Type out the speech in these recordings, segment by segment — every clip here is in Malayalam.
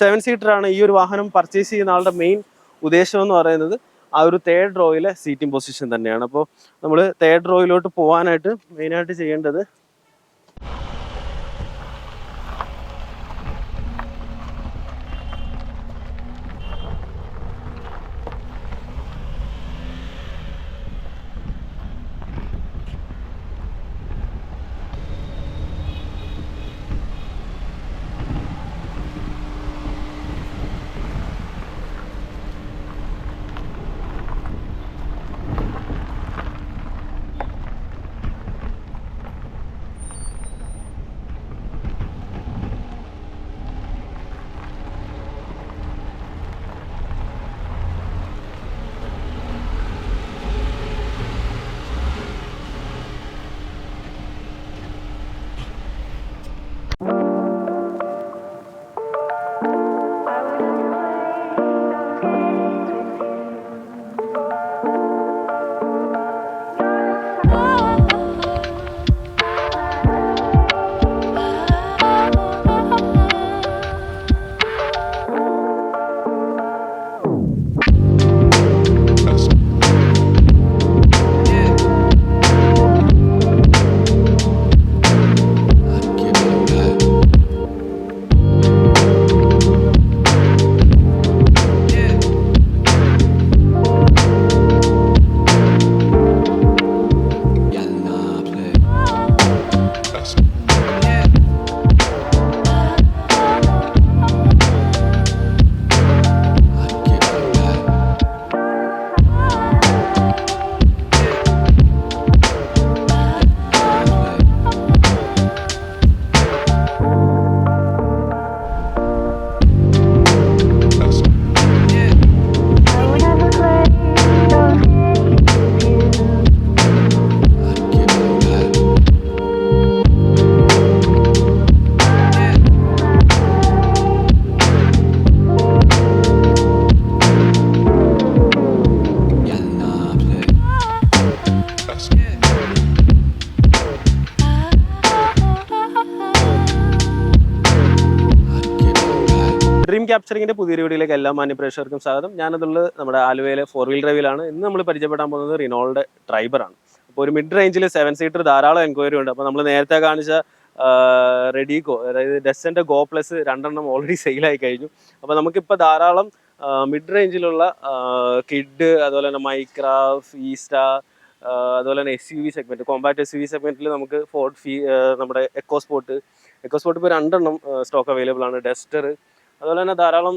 സെവൻ സീറ്റർ ആണ് ഈ ഒരു വാഹനം പർച്ചേസ് ചെയ്യുന്ന ആളുടെ മെയിൻ ഉദ്ദേശം എന്ന് പറയുന്നത് ആ ഒരു തേർഡ് റോയിലെ സീറ്റിംഗ് പൊസിഷൻ തന്നെയാണ്. അപ്പോൾ നമ്മൾ തേർഡ് റോയിലോട്ട് പോകാനായിട്ട് മെയിനായിട്ട് ചെയ്യേണ്ടത് ക്യാപ്ചറിങ്ങിന്റെ പുതിയ വീഡിയോയിലേക്ക് എല്ലാ മാന്യപ്രേക്ഷകർക്കും സ്വാഗതം. ഞാനതുള്ളത് നമ്മുടെ ആലുവയിലെ ഫോർ വീൽ ഡ്രൈവിലാണ് ഇന്ന് നമ്മൾ പരിചയപ്പെടാൻ പോകുന്നത് റിനോൾഡ് ഡ്രൈവറാണ് അപ്പോൾ ഒരു മിഡ് റേഞ്ചിൽ സെവൻ സീറ്റർ ധാരാളം എൻക്വയറി ഉണ്ട്. അപ്പോൾ നമ്മൾ നേരത്തെ കാണിച്ച റെഡിഗോ അതായത് ഡെസ്സന്റെ ഗോ പ്ലസ് രണ്ടെണ്ണം ഓൾറെഡി സെയിലായി കഴിഞ്ഞു. അപ്പോൾ നമുക്കിപ്പോൾ ധാരാളം മിഡ് റേഞ്ചിലുള്ള കിഡ് അതുപോലെ തന്നെ മൈക്രാ ഫീസ്റ്റ അതുപോലെ തന്നെ S U V segment compact S U V സെഗ്മെന്റിൽ നമുക്ക് ഫോർട്ട് ഫീ നമ്മുടെ എക്കോ സ്പോർട്ട് എക്കോ സ്പോർട്ട് ഇപ്പോൾ രണ്ടെണ്ണം സ്റ്റോക്ക് അവൈലബിൾ ആണ്. ഡസ്റ്റർ അതുപോലെ തന്നെ ധാരാളം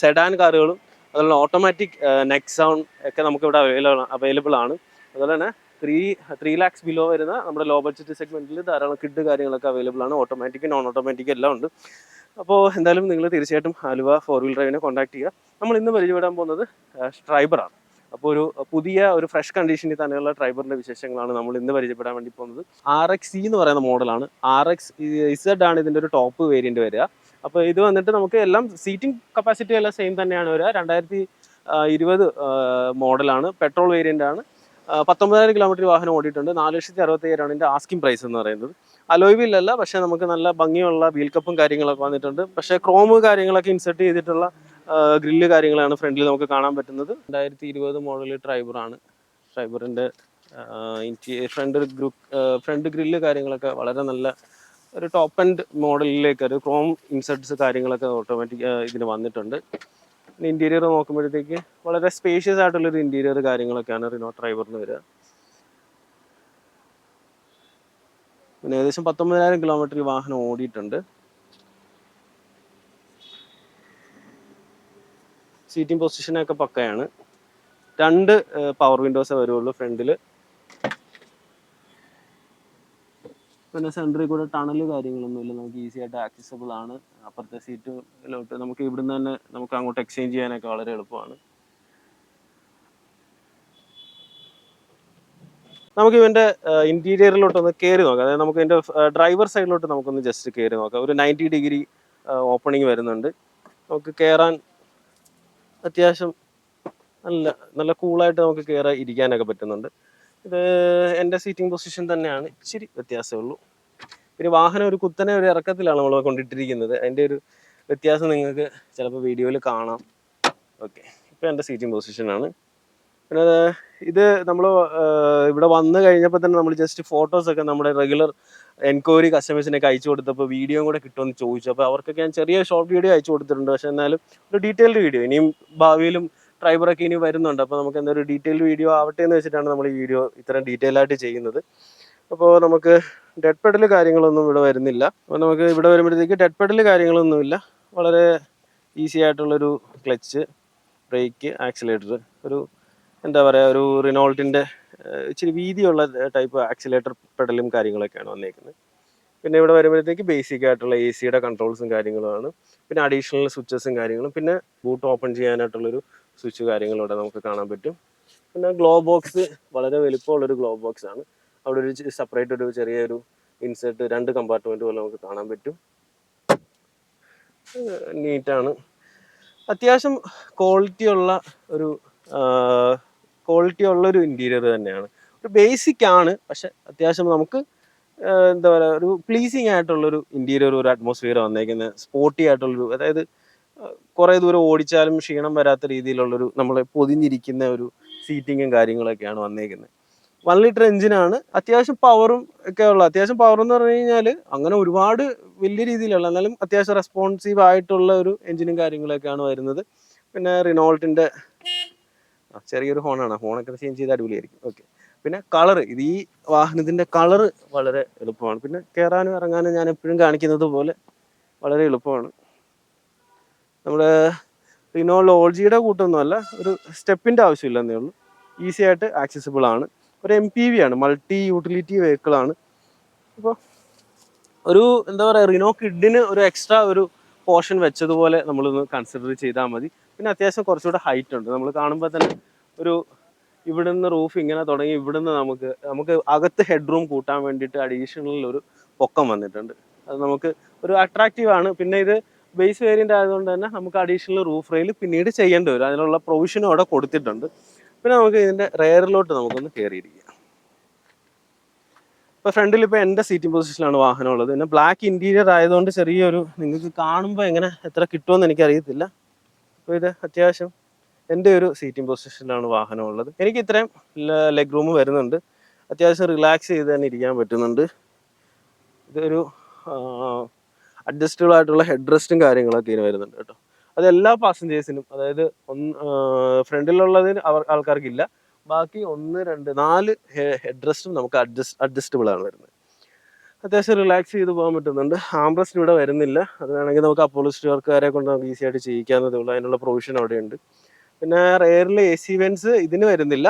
സെഡാൻ കാറുകളും അതുപോലെ ഓട്ടോമാറ്റിക് നെക്സോൺ ഒക്കെ നമുക്ക് ഇവിടെ അവൈലബിൾ അവൈലബിൾ ആണ്. അതുപോലെ തന്നെ ത്രീ ത്രീ ലാക്സ് ബിലോ വരുന്ന നമ്മുടെ ലോ ബഡ്ജറ്റ് സെഗ്മെന്റിൽ ധാരാളം കിഡ് കാര്യങ്ങളൊക്കെ അവൈലബിൾ ആണ്. ഓട്ടോമാറ്റിക് നോൺ ഓട്ടോമാറ്റിക് എല്ലാം ഉണ്ട്. അപ്പോൾ എന്തായാലും നിങ്ങൾ തീർച്ചയായിട്ടും ആലുവ ഫോർ വീൽ ഡ്രൈവിനെ കോൺടാക്ട് ചെയ്യുക. നമ്മൾ ഇന്ന് പരിചയപ്പെടാൻ പോകുന്നത് സ്ട്രൈബറാണ് അപ്പോൾ ഒരു പുതിയ ഒരു ഫ്രഷ് കണ്ടീഷനിൽ തന്നെയുള്ള ട്രൈബറിന്റെ വിശേഷങ്ങളാണ് നമ്മൾ ഇന്ന് പരിചയപ്പെടാൻ വേണ്ടി പോകുന്നത്. ആർ എക്സ് സി എന്ന് പറയുന്ന മോഡലാണ് ആർ എക്സ് ഇസഡ് ആണ് ഇതിന്റെ ഒരു ടോപ്പ് വേരിയന്റ് വരിക. അപ്പോൾ ഇത് വന്നിട്ട് നമുക്ക് എല്ലാം സീറ്റിംഗ് കപ്പാസിറ്റി എല്ലാം സെയിം തന്നെയാണ് വരിക. രണ്ടായിരത്തി ഇരുപത് മോഡലാണ്. പെട്രോൾ വേരിയന്റ് ആണ്. പത്തൊമ്പതായിരം കിലോമീറ്റർ വാഹനം ഓടിയിട്ടുണ്ട്. നാല് ലക്ഷത്തി അറുപത്തി ഏഴാണ് ഇതിന്റെ ആസ്കിംഗ് പ്രൈസ് എന്ന് പറയുന്നത്. അലോയ് അല്ല പക്ഷെ നമുക്ക് നല്ല ഭംഗിയുള്ള വീൽ കപ്പും കാര്യങ്ങളൊക്കെ വന്നിട്ടുണ്ട്. പക്ഷേ ക്രോമ് കാര്യങ്ങളൊക്കെ ഇൻസെർട്ട് ചെയ്തിട്ടുള്ള ഗ്രില്ല് കാര്യങ്ങളാണ് ഫ്രണ്ടിൽ നമുക്ക് കാണാൻ പറ്റുന്നത്. രണ്ടായിരത്തി ഇരുപത് മോഡൽ ട്രൈബറാണ് ട്രൈബറിന്റെ ഫ്രണ്ട് ഗ്രൂപ്പ് ഫ്രണ്ട് ഗ്രില്ല് കാര്യങ്ങളൊക്കെ വളരെ നല്ല ഒരു ടോപ്പ് ആൻഡ് മോഡലിലേക്ക് ഒരു ക്രോം ഇൻസെർട്ട്സ് കാര്യങ്ങളൊക്കെ ഓട്ടോമാറ്റിക് ഇതിന് വന്നിട്ടുണ്ട്. ഇന്റീരിയർ നോക്കുമ്പോഴത്തേക്ക് വളരെ സ്പേഷ്യസ് ആയിട്ടുള്ളൊരു ഇന്റീരിയർ കാര്യങ്ങളൊക്കെയാണ് റിനോ ഡ്രൈവറിന് വരിക. പിന്നെ ഏകദേശം പത്തൊമ്പതിനായിരം കിലോമീറ്റർ ഈ വാഹനം ഓടിയിട്ടുണ്ട്. സീറ്റിംഗ് പൊസിഷനൊക്കെ പക്കയാണ്. രണ്ട് പവർ വിൻഡോസേ വരുള്ളൂ ഫ്രണ്ടിൽ പിന്നെ സെന്ററിൽ കൂടെ ടണൽ കാര്യങ്ങളൊന്നുമില്ല. നമുക്ക് ഈസി ആയിട്ട് ആക്സസബിൾ ആണ്. അപ്പുറത്തെ സീറ്റിലോട്ട് നമുക്ക് ഇവിടുന്ന് തന്നെ നമുക്ക് അങ്ങോട്ട് എക്സ്ചേഞ്ച് ചെയ്യാനൊക്കെ വളരെ എളുപ്പമാണ്. നമുക്ക് ഇവന്റെ ഇന്റീരിയറിലോട്ട് ഒന്ന് കയറി നോക്കാം. അതായത് നമുക്ക് ഇതിന്റെ ഡ്രൈവർ സൈഡിലോട്ട് നമുക്കൊന്ന് ജസ്റ്റ് കയറി നോക്കാം. ഒരു നയന്റി ഡിഗ്രി ഓപ്പണിംഗ് വരുന്നുണ്ട്. നമുക്ക് കയറാൻ അത്യാവശ്യം നല്ല നല്ല കൂളായിട്ട് നമുക്ക് കയറാൻ ഇരിക്കാനൊക്കെ പറ്റുന്നുണ്ട്. ഇത് എന്റെ സീറ്റിംഗ് പൊസിഷൻ തന്നെയാണ്. ഇച്ചിരി വ്യത്യാസമേ ഉള്ളൂ. പിന്നെ വാഹനം ഒരു കുത്തനെ ഒരു ഇറക്കത്തിലാണ് നമ്മൾ കൊണ്ടിട്ടിരിക്കുന്നത്. അതിന്റെ ഒരു വ്യത്യാസം നിങ്ങൾക്ക് ചിലപ്പോൾ വീഡിയോയിൽ കാണാം. ഓക്കെ ഇപ്പോൾ എന്റെ സീറ്റിംഗ് പൊസിഷനാണ് പിന്നെ ഇത് നമ്മൾ ഇവിടെ വന്നു കഴിഞ്ഞപ്പോൾ തന്നെ നമ്മൾ ജസ്റ്റ് ഫോട്ടോസൊക്കെ നമ്മുടെ റെഗുലർ എൻക്വയറി കസ്റ്റമേഴ്സിനൊക്കെ അയച്ചു കൊടുത്തപ്പോൾ വീഡിയോ കൂടെ കിട്ടുമെന്ന് ചോദിച്ചു. അപ്പോൾ അവർക്കൊക്കെ ഞാൻ ചെറിയ ഷോർട്ട് വീഡിയോ അയച്ചു കൊടുത്തിട്ടുണ്ട്. പക്ഷേ എന്നാലും ഒരു ഡീറ്റെയിൽഡ് വീഡിയോ ഇനിയും ഭാവിയിലും ഡ്രൈവറൊക്കെ ഇനി വരുന്നുണ്ട്. അപ്പോൾ നമുക്ക് എന്തൊരു ഡീറ്റെയിൽ വീഡിയോ ആവട്ടെ എന്ന് വെച്ചിട്ടാണ് നമ്മൾ ഈ വീഡിയോ ഇത്രയും ഡീറ്റെയിൽ ആയിട്ട് ചെയ്യുന്നത്. അപ്പോൾ നമുക്ക് ഡെഡ് പെഡൽ കാര്യങ്ങളൊന്നും ഇവിടെ വരുന്നില്ല. അപ്പോൾ നമുക്ക് ഇവിടെ വരുമ്പോഴത്തേക്ക് ഡെഡ് പെഡൽ കാര്യങ്ങളൊന്നുമില്ല വളരെ ഈസി ആയിട്ടുള്ളൊരു ക്ലച്ച് ബ്രേക്ക് ആക്സിലേറ്റർ ഒരു എന്താ പറയുക ഒരു റിനോൾട്ടിന്റെ ഇച്ചിരി വീതിയുള്ള ടൈപ്പ് ആക്സിലേറ്റർ പെഡലും കാര്യങ്ങളൊക്കെയാണ് വന്നേക്കുന്നത്. പിന്നെ ഇവിടെ വരുമ്പോഴത്തേക്ക് ബേസിക് ആയിട്ടുള്ള എ സിയുടെ കൺട്രോൾസും കാര്യങ്ങളുമാണ്. പിന്നെ അഡീഷണൽ സ്വിച്ചസും കാര്യങ്ങളും. പിന്നെ ബൂട്ട് ഓപ്പൺ ചെയ്യാനായിട്ടുള്ളൊരു സ്വിച്ച് കാര്യങ്ങളിവിടെ നമുക്ക് കാണാൻ പറ്റും. പിന്നെ ഗ്ലോ ബോക്സ് വളരെ വലിപ്പമുള്ളൊരു ഗ്ലോ ബോക്സ് ആണ്. അവിടെ ഒരു സെപ്പറേറ്റ് ഒരു ചെറിയൊരു ഇൻസെർട്ട് രണ്ട് കമ്പാർട്ട്മെന്റ് പോലെ നമുക്ക് കാണാൻ പറ്റും. നീറ്റാണ് അത്യാവശ്യം ക്വാളിറ്റി ഉള്ള ഒരു ക്വാളിറ്റി ഉള്ള ഒരു ഇന്റീരിയർ തന്നെയാണ്. ഒരു ബേസിക് ആണ് പക്ഷെ അത്യാവശ്യം നമുക്ക് എന്താ പറയുക ഒരു പ്ലീസിങ് ആയിട്ടുള്ളൊരു ഇന്റീരിയർ ഒരു അറ്റ്മോസ്ഫിയർ വന്നേക്കുന്നത് സ്പോർട്ടി ആയിട്ടുള്ളൊരു അതായത് കുറേ ദൂരം ഓടിച്ചാലും ക്ഷീണം വരാത്ത രീതിയിലുള്ളൊരു നമ്മൾ പൊതിഞ്ഞിരിക്കുന്ന ഒരു സീറ്റിങ്ങും കാര്യങ്ങളൊക്കെയാണ് വന്നേക്കുന്നത് വൺ ലിറ്റർ എഞ്ചിനാണ് അത്യാവശ്യം പവറും ഒക്കെ ഉള്ള അത്യാവശ്യം പവർ എന്ന് പറഞ്ഞു കഴിഞ്ഞാൽ അങ്ങനെ ഒരുപാട് വലിയ രീതിയിലുള്ള എന്നാലും അത്യാവശ്യം റെസ്പോൺസീവ് ആയിട്ടുള്ള ഒരു എഞ്ചിനും കാര്യങ്ങളൊക്കെയാണ് വരുന്നത്. പിന്നെ റിനോൾട്ടിന്റെ ചെറിയൊരു ഹോണാണ് ഹോണൊക്കെ ചേഞ്ച് ചെയ്ത് അടിപൊളിയായിരിക്കും. ഓക്കെ പിന്നെ കളർ ഇത് ഈ വാഹനത്തിന്റെ കളർ വളരെ എളുപ്പമാണ്. പിന്നെ കയറാനും ഇറങ്ങാനും ഞാൻ എപ്പോഴും കാണിക്കുന്നത് പോലെ വളരെ എളുപ്പമാണ്. നമ്മുടെ റിനോളോജിയുടെ കൂട്ടൊന്നുമല്ല ഒരു സ്റ്റെപ്പിന്റെ ആവശ്യമില്ലെന്നേ ഉള്ളൂ. ഈസി ആയിട്ട് ആക്സസിബിൾ ആണ്. ഒരു എം പി വി ആണ് മൾട്ടി യൂട്ടിലിറ്റി വെഹിക്കിൾ ആണ്. അപ്പോൾ ഒരു എന്താ പറയുക റിനോ കിഡിന് ഒരു എക്സ്ട്രാ ഒരു പോർഷൻ വെച്ചതുപോലെ നമ്മളൊന്ന് കൺസിഡർ ചെയ്താൽ മതി. പിന്നെ അത്യാവശ്യം കുറച്ചുകൂടെ ഹൈറ്റ് ഉണ്ട്. നമ്മൾ കാണുമ്പോൾ തന്നെ ഒരു ഇവിടുന്ന് റൂഫ് ഇങ്ങനെ തുടങ്ങി ഇവിടുന്ന് നമുക്ക് നമുക്ക് അകത്ത് ഹെഡ് റൂം കൂട്ടാൻ വേണ്ടിയിട്ട് അഡീഷണൽ ഒരു പൊക്കം വന്നിട്ടുണ്ട്. അത് നമുക്ക് ഒരു അട്രാക്റ്റീവ് ആണ്. പിന്നെ ഇത് ബേസ് വേരിയന്റ് ആയതുകൊണ്ട് തന്നെ നമുക്ക് അഡീഷണൽ റൂഫ് റെയിൽ പിന്നീട് ചെയ്യേണ്ടി വരും. അതിനുള്ള പ്രൊവിഷനും അവിടെ കൊടുത്തിട്ടുണ്ട്. പിന്നെ നമുക്ക് ഇതിന്റെ റെയറിലോട്ട് നമുക്കൊന്ന് കയറിയിരിക്കാം ഇപ്പൊ ഫ്രണ്ടിൽ ഇപ്പൊ എന്റെ സീറ്റിംഗ് പൊസിഷനിലാണ് വാഹനം ഉള്ളത് പിന്നെ ബ്ലാക്ക് ഇന്റീരിയർ ആയതുകൊണ്ട് ചെറിയൊരു നിങ്ങൾക്ക് കാണുമ്പോൾ എങ്ങനെ എത്ര കിട്ടുമെന്ന് എനിക്ക് അറിയത്തില്ല അപ്പോൾ ഇത് അത്യാവശ്യം എന്റെ ഒരു സീറ്റിംഗ് പൊസിഷനിലാണ് വാഹനം ഉള്ളത് എനിക്ക് ഇത്രയും ലെഗ് റൂം വരുന്നുണ്ട്. അത്യാവശ്യം റിലാക്സ് ചെയ്ത് തന്നെ ഇരിക്കാൻ പറ്റുന്നുണ്ട്. ഇതൊരു അഡ്ജസ്റ്റബിൾ ആയിട്ടുള്ള ഹെഡ് റെസ്റ്റും കാര്യങ്ങളൊക്കെ ഇതിന് വരുന്നുണ്ട് കേട്ടോ. അത് എല്ലാ പാസഞ്ചേഴ്സിനും അതായത് ഒന്ന് ഫ്രണ്ടിലുള്ളതിന് അവർ ആൾക്കാർക്കില്ല. ബാക്കി ഒന്ന് രണ്ട് നാല് ഹെഡ് റെസ്റ്റും നമുക്ക് അഡ്ജസ്റ്റ് അഡ്ജസ്റ്റബിൾ ആണ് വരുന്നത്. അത്യാവശ്യം റിലാക്സ് ചെയ്ത് പോകാൻ പറ്റുന്നുണ്ട്. ആംബ്രസ്റ്റ് ഇവിടെ വരുന്നില്ല. അത് വേണമെങ്കിൽ നമുക്ക് അപ്പോളിസ്റ്റുകാരെ കൊണ്ട് നമുക്ക് ഈസി ആയിട്ട് ചെയ്യിക്കാവുന്നതേ ഉള്ളൂ. അതിനുള്ള പ്രൊവിഷൻ അവിടെയുണ്ട്. പിന്നെ റെയറിൽ എ സി വെൻസ് ഇതിന് വരുന്നില്ല.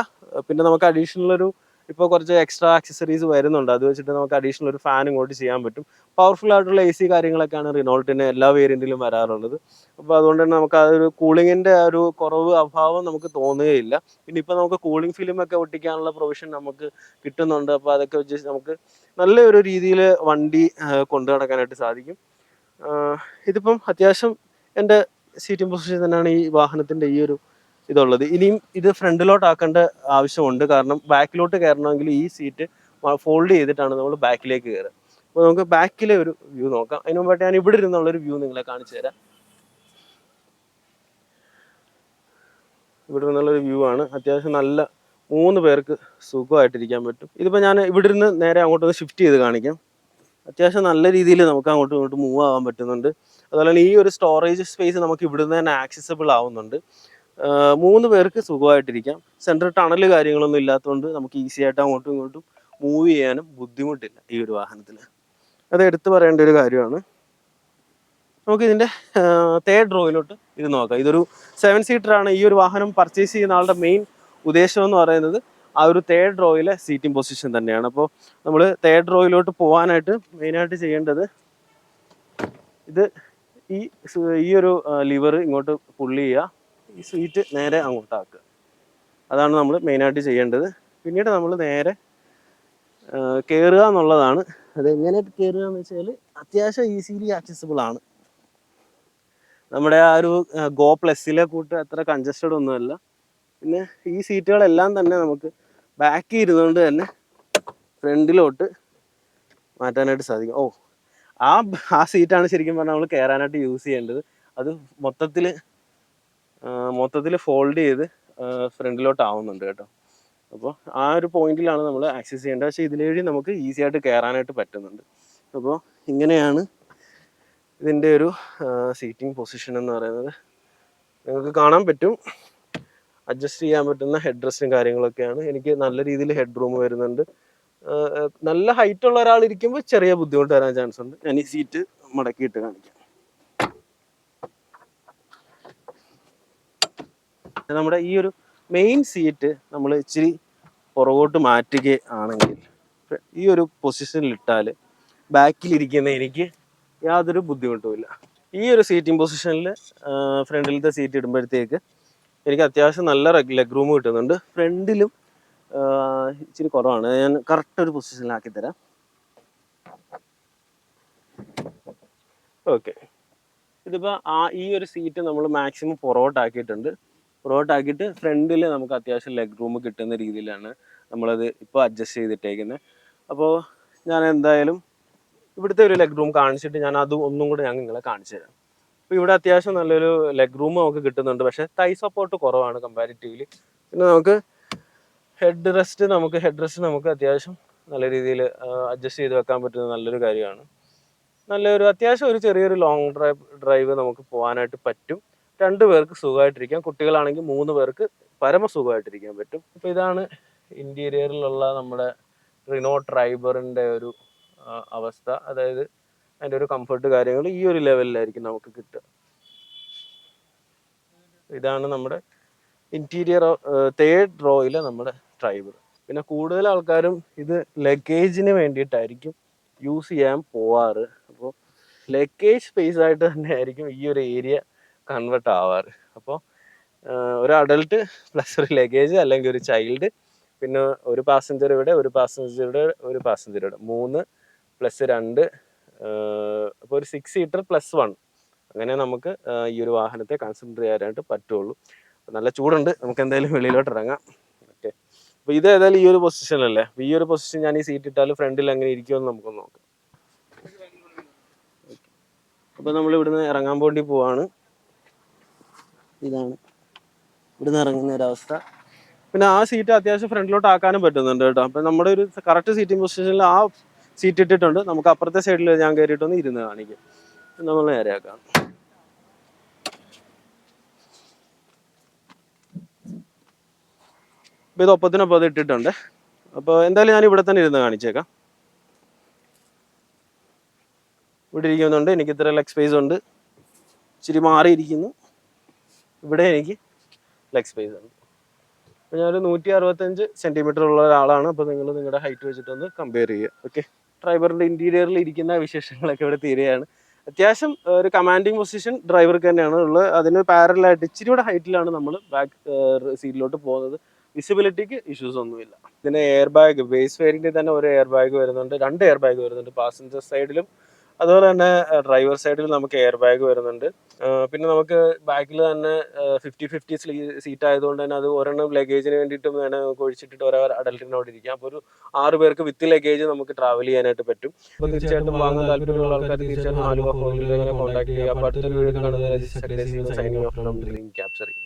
പിന്നെ നമുക്ക് അഡീഷണൽ ഒരു ഇപ്പോൾ കുറച്ച് എക്സ്ട്രാ ആക്സസറീസ് വരുന്നുണ്ട്. അത് വെച്ചിട്ട് നമുക്ക് അഡീഷണൽ ഒരു ഫാൻ ഇങ്ങോട്ട് ചെയ്യാൻ പറ്റും. പവർഫുൾ ആയിട്ടുള്ള എ സി കാര്യങ്ങളൊക്കെയാണ് റിനോൾട്ടിന് എല്ലാ വേരിയന്റിലും വരാറുള്ളത്. അപ്പോൾ അതുകൊണ്ട് തന്നെ നമുക്ക് അതൊരു ഒരു കൂളിങ്ങിന്റെ ഒരു കുറവ് അഭാവം നമുക്ക് തോന്നുകയില്ല. പിന്നെ ഇപ്പോൾ നമുക്ക് കൂളിംഗ് ഫിലിം ഒക്കെ ഒട്ടിക്കാനുള്ള പ്രൊവിഷൻ നമുക്ക് കിട്ടുന്നുണ്ട്. അപ്പോൾ അതൊക്കെ വെച്ച് നമുക്ക് നല്ലൊരു രീതിയിൽ വണ്ടി കൊണ്ടു നടക്കാനായിട്ട് സാധിക്കും. ഇതിപ്പം അത്യാവശ്യം എന്റെ സീറ്റിംഗ് പൊസിഷൻ തന്നെയാണ് ഈ വാഹനത്തിന്റെ ഈ ഒരു ഇതുള്ളത്. ഇനിയും ഇത് ഫ്രണ്ടിലോട്ട് ആക്കേണ്ട ആവശ്യമുണ്ട്. കാരണം ബാക്കിലോട്ട് കയറണമെങ്കിൽ ഈ സീറ്റ് ഫോൾഡ് ചെയ്തിട്ടാണ് നമ്മൾ ബാക്കിലേക്ക് കയറുക. അപ്പോൾ നമുക്ക് ബാക്കിലെ ഒരു വ്യൂ നോക്കാം. അതിന് മുമ്പായിട്ട് ഞാൻ ഇവിടെ ഇരുന്നുള്ള ഒരു വ്യൂ നിങ്ങളെ കാണിച്ചു തരാം. ഇവിടെ നിന്നുള്ള ഒരു വ്യൂ ആണ്. അത്യാവശ്യം നല്ല മൂന്ന് പേർക്ക് സുഖമായിട്ടിരിക്കാൻ പറ്റും. ഇതിപ്പോൾ ഞാൻ ഇവിടെ നിന്ന് നേരെ അങ്ങോട്ടൊന്ന് ഷിഫ്റ്റ് ചെയ്ത് കാണിക്കാം. അത്യാവശ്യം നല്ല രീതിയിൽ നമുക്ക് അങ്ങോട്ടും ഇങ്ങോട്ടും മൂവ് ആവാൻ പറ്റുന്നുണ്ട്. അതുപോലെ തന്നെ ഈ ഒരു സ്റ്റോറേജ് സ്പേസ് നമുക്ക് ഇവിടുന്ന് തന്നെ ആക്സസിബിൾ ആവുന്നുണ്ട്. മൂന്ന് പേർക്ക് സുഖമായിട്ടിരിക്കാം. സെൻട്രൽ ടണൽ കാര്യങ്ങളൊന്നും ഇല്ലാത്തതുകൊണ്ട് നമുക്ക് ഈസി ആയിട്ട് അങ്ങോട്ടും ഇങ്ങോട്ടും മൂവ് ചെയ്യാനും ബുദ്ധിമുട്ടില്ല ഈ ഒരു വാഹനത്തിൽ. അത് എടുത്തു പറയേണ്ട ഒരു കാര്യമാണ്. നമുക്ക് ഇതിന്റെ തേർഡ് റോയിലോട്ട് ഇത് നോക്കാം. ഇതൊരു സെവൻ സീറ്റർ ആണ്. ഈ ഒരു വാഹനം പർച്ചേസ് ചെയ്യുന്ന ആളുടെ മെയിൻ ഉദ്ദേശം എന്ന് പറയുന്നത് ആ ഒരു തേർഡ് റോയിലെ സീറ്റിംഗ് പൊസിഷൻ തന്നെയാണ്. അപ്പോൾ നമ്മൾ തേർഡ് റോയിലോട്ട് പോകാനായിട്ട് മെയിനായിട്ട് ചെയ്യേണ്ടത് ഇത് ഈ ഈ ഒരു ലിവർ ഇങ്ങോട്ട് പുള്ളി ചെയ്യുക. ഈ സീറ്റ് നേരെ അങ്ങോട്ടാക്കുക അതാണ് നമ്മൾ മെയിനായിട്ട് ചെയ്യേണ്ടത്. പിന്നീട് നമ്മൾ നേരെ കയറുക എന്നുള്ളതാണ്. അത് എങ്ങനെ കയറുക എന്ന് വെച്ചാൽ അത്യാവശ്യം ഈസിലി ആക്സസിബിൾ ആണ്. നമ്മുടെ ആ ഒരു ഗോ പ്ലസിലെ കൂട്ട് അത്ര കൺജസ്റ്റഡ് ഒന്നുമല്ല പിന്നെ ഈ സീറ്റുകളെല്ലാം തന്നെ നമുക്ക് ബാക്കി ഇരുന്നുകൊണ്ട് തന്നെ ഫ്രണ്ടിലോട്ട് മാറ്റാനായിട്ട് സാധിക്കും. ഓ ആ ആ സീറ്റാണ് ശരിക്കും പറഞ്ഞാൽ നമ്മൾ കയറാനായിട്ട് യൂസ് ചെയ്യേണ്ടത്. അത് മൊത്തത്തിൽ മൊത്തത്തിൽ ഫോൾഡ് ചെയ്ത് ഫ്രണ്ടിലോട്ട് ആവുന്നുണ്ട് കേട്ടോ. അപ്പോൾ ആ ഒരു പോയിന്റിലാണ് നമ്മൾ ആക്സസ് ചെയ്യേണ്ടത്. പക്ഷേ ഇതിലേഴി നമുക്ക് ഈസി ആയിട്ട് കയറാനായിട്ട് പറ്റുന്നുണ്ട്. അപ്പോൾ ഇങ്ങനെയാണ് ഇതിന്റെ ഒരു സീറ്റിംഗ് പൊസിഷൻ എന്ന് പറയുന്നത്. നിങ്ങൾക്ക് കാണാൻ പറ്റും. അഡ്ജസ്റ്റ് ചെയ്യാൻ പറ്റുന്ന ഹെഡ് റെസ്റ്റും കാര്യങ്ങളൊക്കെയാണ്. എനിക്ക് നല്ല രീതിയിൽ ഹെഡ് റൂം വരുന്നുണ്ട്. നല്ല ഹൈറ്റ് ഉള്ള ഒരാൾ ഇരിക്കുമ്പോൾ ചെറിയ ബുദ്ധിമുട്ട് വരാൻ ചാൻസ് ഉണ്ട്. ഞാൻ ഈ സീറ്റ് മടക്കിയിട്ട് കാണിക്കാം. നമ്മുടെ ഈ ഒരു മെയിൻ സീറ്റ് നമ്മൾ ഇച്ചിരി പുറകോട്ട് മാറ്റുകയാണെങ്കിൽ ഈ ഒരു പൊസിഷനിൽ ഇട്ടാൽ ബാക്കിലിരിക്കുന്ന എനിക്ക് യാതൊരു ബുദ്ധിമുട്ടുമില്ല ഈ ഒരു സീറ്റിംഗ് പൊസിഷനിൽ ഫ്രണ്ടിലത്തെ സീറ്റ് ഇടുമ്പോഴത്തേക്ക് എനിക്ക് അത്യാവശ്യം നല്ല ലെഗ് റൂം കിട്ടുന്നുണ്ട്. ഫ്രണ്ടിലും ഇച്ചിരി കുറവാണ്. ഞാൻ കറക്റ്റ് ഒരു പൊസിഷനിലാക്കി തരാം. ഓക്കെ ഇതിപ്പോൾ ആ ഈ ഒരു സീറ്റ് നമ്മൾ മാക്സിമം പുറകോട്ടാക്കിയിട്ടുണ്ട്. പുറകോട്ടാക്കിയിട്ട് ഫ്രണ്ടിൽ നമുക്ക് അത്യാവശ്യം ലെഗ് റൂം കിട്ടുന്ന രീതിയിലാണ് നമ്മളത് ഇപ്പോൾ അഡ്ജസ്റ്റ് ചെയ്തിട്ടേക്കുന്നത് അപ്പോൾ ഞാൻ എന്തായാലും ഇവിടുത്തെ ഒരു ലെഗ് റൂം കാണിച്ചിട്ട് ഞാൻ അത് ഒന്നും കൂടെ ഞാൻ നിങ്ങളെ കാണിച്ചു തരാം. അപ്പോൾ ഇവിടെ അത്യാവശ്യം നല്ലൊരു ലെഗ് റൂം നമുക്ക് കിട്ടുന്നുണ്ട്. പക്ഷേ തൈ സപ്പോർട്ട് കുറവാണ് കമ്പാരിറ്റീവ്ലി പിന്നെ നമുക്ക് ഹെഡ് റെസ്റ്റ് നമുക്ക് ഹെഡ് റെസ്റ്റ് നമുക്ക് അത്യാവശ്യം നല്ല രീതിയിൽ അഡ്ജസ്റ്റ് ചെയ്ത് വെക്കാൻ പറ്റുന്ന നല്ലൊരു കാര്യമാണ്. നല്ലൊരു അത്യാവശ്യം ഒരു ചെറിയൊരു ലോങ് ഡ്രൈവ് ഡ്രൈവ് നമുക്ക് പോകാനായിട്ട് പറ്റും. രണ്ട് പേർക്ക് സുഖമായിട്ടിരിക്കാം. കുട്ടികളാണെങ്കിൽ മൂന്ന് പേർക്ക് പരമ സുഖമായിട്ടിരിക്കാൻ പറ്റും. അപ്പോൾ ഇതാണ് ഇന്റീരിയറിലുള്ള നമ്മുടെ റിനോ ട്രൈബറിന്റെ ഒരു അവസ്ഥ. അതായത് അതിന്റെ ഒരു കംഫർട്ട് കാര്യങ്ങൾ ഈ ഒരു ലെവലിലായിരിക്കും നമുക്ക് കിട്ടുക. ഇതാണ് നമ്മുടെ ഇന്റീരിയർ തേർഡ് റോയിലെ നമ്മുടെ ട്രൈബർ പിന്നെ കൂടുതൽ ആൾക്കാരും ഇത് ലഗേജിന് വേണ്ടിയിട്ടായിരിക്കും യൂസ് ചെയ്യാൻ പോവാറ്. അപ്പോൾ ലഗേജ് സ്പേസ് ആയിട്ട് തന്നെ ആയിരിക്കും ഈ ഒരു ഏരിയ കൺവേർട്ട് ആവാറ്. അപ്പോൾ ഒരു അഡൾട്ട് പ്ലസ് ഒരു ലഗേജ് അല്ലെങ്കിൽ ഒരു ചൈൽഡ് പിന്നെ ഒരു പാസഞ്ചർ ഇവിടെ ഒരു പാസഞ്ചർ ഇവിടെ ഒരു പാസഞ്ചർ ഇവിടെ. മൂന്ന് പ്ലസ് രണ്ട് അപ്പോൾ ഒരു സിക്സ് സീറ്റർ പ്ലസ് വൺ അങ്ങനെ നമുക്ക് ഈ ഒരു വാഹനത്തെ കൺസിഡർ ചെയ്യാനായിട്ട് പറ്റുള്ളൂ. നല്ല ചൂടുണ്ട്. നമുക്ക് എന്തായാലും വെളിയിലോട്ട് ഇറങ്ങാം. ഓക്കെ. അപ്പോൾ ഇത് ഏതായാലും ഈ ഒരു പൊസിഷനല്ലേ അപ്പോൾ ഈ ഒരു പൊസിഷൻ ഞാൻ ഈ സീറ്റ് ഇട്ടാൽ ഫ്രണ്ടിൽ അങ്ങനെ ഇരിക്കുമെന്ന് നമുക്കൊന്ന് നോക്കാം. അപ്പോൾ നമ്മൾ ഇവിടുന്ന് ഇറങ്ങാൻ വേണ്ടി പോവാണ്. ഇതാണ്. ഇവിടുന്ന് ഇറങ്ങുന്ന ഒരു അവസ്ഥ. പിന്നെ ആ സീറ്റ് അത്യാവശ്യം ഫ്രണ്ടിലോട്ട് ആക്കാനും പറ്റുന്നുണ്ട് കേട്ടോ. അപ്പം നമ്മുടെ ഒരു കറക്റ്റ് സീറ്റിംഗ് പൊസിഷനിൽ ആ സീറ്റ് ഇട്ടിട്ടുണ്ട്. നമുക്ക് അപ്പുറത്തെ സൈഡിൽ ഞാൻ കയറിയിട്ടൊന്ന് ഇരുന്ന് കാണിക്കും. നമ്മൾ നേരെയാക്കാം അപ്പോൾ ഇത് ഒപ്പത്തിനൊപ്പം അത് ഇട്ടിട്ടുണ്ട്. അപ്പോൾ എന്തായാലും ഞാൻ ഇവിടെ തന്നെ ഇരുന്ന് കാണിച്ചേക്കാം. ഇവിടെ ഇരിക്കുന്നുണ്ട്. എനിക്ക് ഇത്ര ലെഗ് സ്പേസ് ഉണ്ട്. ഇച്ചിരി മാറിയിരിക്കുന്നു. ഇവിടെ എനിക്ക് ലെഗ് സ്പേസ് ഉണ്ട്. അപ്പോൾ ഞാനൊരു നൂറ്റി അറുപത്തഞ്ച് സെന്റിമീറ്റർ ഉള്ള ഒരാളാണ്. അപ്പോൾ നിങ്ങൾ നിങ്ങളുടെ ഹൈറ്റ് വെച്ചിട്ട് ഒന്ന് കമ്പയർ ചെയ്യുക. ഓക്കെ ഡ്രൈവറിന്റെ ഇന്റീരിയറിൽ ഇരിക്കുന്ന വിശേഷങ്ങളൊക്കെ ഇവിടെ തീരുകയാണ്. അത്യാവശ്യം ഒരു കമാൻഡിങ് പൊസിഷൻ ഡ്രൈവർക്ക് തന്നെയാണ് ഉള്ളത്. അതിന് പാരലായിട്ട് ഇച്ചിരി കൂടെ ഹൈറ്റിലാണ് നമ്മൾ ബാക്ക് സീറ്റിലോട്ട് പോകുന്നത്. വിസിബിലിറ്റിക്ക് ഇഷ്യൂസ് ഒന്നുമില്ല. ഇതിന് എയർ ബാഗ് ബേസ് വേരിയന്റിൽ തന്നെ ഒരു എയർ ബാഗ് വരുന്നുണ്ട്. രണ്ട് എയർ ബാഗ് വരുന്നുണ്ട് പാസഞ്ചർ സൈഡിലും അതുപോലെ തന്നെ ഡ്രൈവർ സൈഡിൽ നമുക്ക് എയർ ബാഗ് വരുന്നുണ്ട് പിന്നെ നമുക്ക് ബാക്കിൽ തന്നെ ഫിഫ്റ്റി ഫിഫ്റ്റി സീറ്റ് ആയതുകൊണ്ട് തന്നെ അത് ഒരെണ്ണം ലഗേജിന് വേണ്ടിയിട്ടും വേണം നമുക്ക് ഒഴിച്ചിട്ടിട്ട് ഒരേ അഡൽട്ടിന് അവിടെ ഇരിക്കാം. അപ്പോൾ ഒരു ആറ് പേർക്ക് വിത്ത് ലഗേജ് നമുക്ക് ട്രാവൽ ചെയ്യാനായിട്ട് പറ്റും. അപ്പോൾ തീർച്ചയായിട്ടും വാങ്ങാൻ താല്പര്യമുള്ള ആൾക്കാർ തീർച്ചയായിട്ടും ആലുവ ഫോണിൽ കോൺടാക്ട് ചെയ്യുക അപ്പോൾ അടുത്തൊരു വീഡിയോ കാണുന്നത് signing off from dream capturing